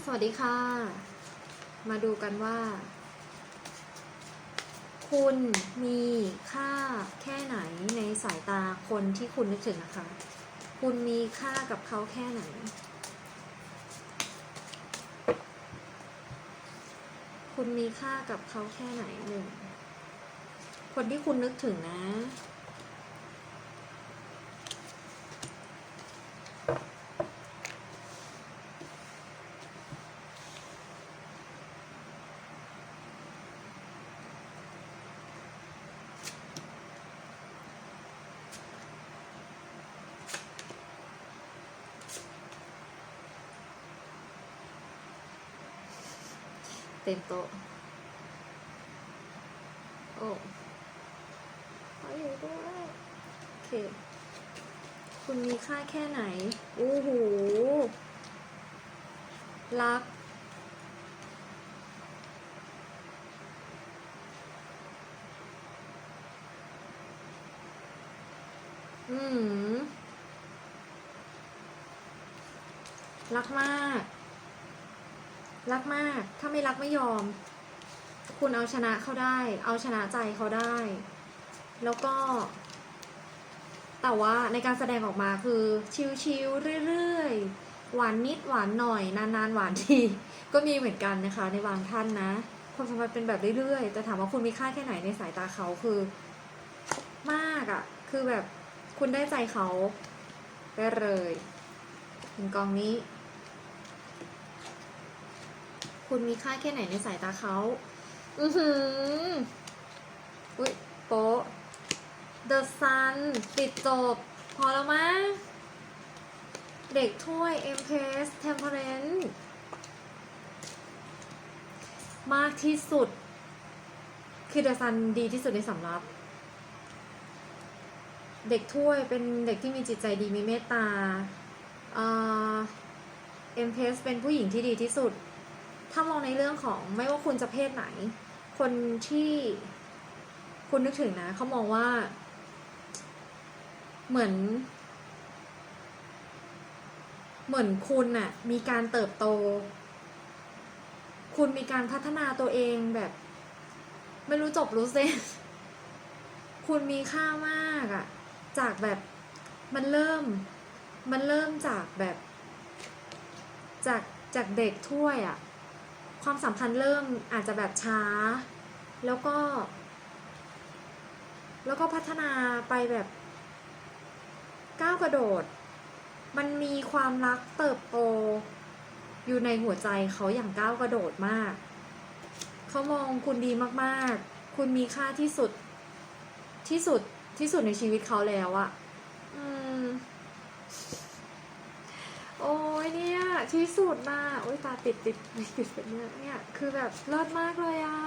สวัสดีค่ะ มาดูกันว่า คุณมีค่าแค่ไหนในสายตาคนที่คุณนึกถึงนะคะ คุณมีค่ากับเขาแค่ไหน คุณมีค่ากับเขาแค่ไหนหนึ่งคนที่คุณนึกถึงนะ เต็มโต๊ะ โอ้ขออยู่ด้วยโอเค คุณมีค่าแค่ไหนอู้หูรัก อืมรักมาก รักมาก ถ้าไม่รักไม่ยอม คุณเอาชนะเขาได้ เอาชนะใจเขาได้ แล้วก็ แต่ว่าในการแสดงออกมาคือชิลๆเรื่อยๆ หวานนิดหวานหน่อย นานๆ หวานที ก็มีเหมือนกันนะคะ ในบางท่านนะ ความสัมพันธ์เป็นแบบเรื่อยๆ แต่ถามว่าคุณมีค่าแค่ไหนในสายตาเขาคือ มากอะ่ะ คือแบบคุณได้ใจเขาได้เลยถึงกองนี้ คุณมีค่าแค่ไหนในสายตาเขา อือหือ อุ้ยโป๊ะ The Sun ปิดจบ พอแล้วมั้ง เด็กถ้วย Empress Temperance มากที่สุด คือ The Sun ดีที่สุดในสำรับ เด็กถ้วยเป็นเด็กที่มีจิตใจดีมีเมตตาเอ่อ Empress เป็นผู้หญิงที่ดีที่สุด ถ้ามองในเรื่องของไม่ว่าคุณจะเพศไหน คนที่คุณนึกถึงนะเขามองว่า เหมือน เหมือนคุณน่ะ มีการเติบโต คุณมีการพัฒนาตัวเองแบบ ไม่รู้จบรู้เส้นคุณมีค่ามากอะจากแบบมันเริ่ม มันเริ่มจากแบบ จากจากเด็กถ้วยอะ ความสัมพันธ์เริ่มอาจจะแบบช้า แล้วก็ แล้วก็พัฒนาไปแบบก้าวกระโดด มันมีความรักเติบโต อยู่ในหัวใจเขาอย่างก้าวกระโดดมาก เขามองคุณดีมากๆ คุณมีค่าที่สุดที่สุดที่สุดในชีวิตเขาแล้วอะอืม โอ้ยเนี่ยที่สุดน่ะโอ้ยตาติดติดติดแบบเนี้ยเนี่ย คือแบบเลิศมากเลยอะ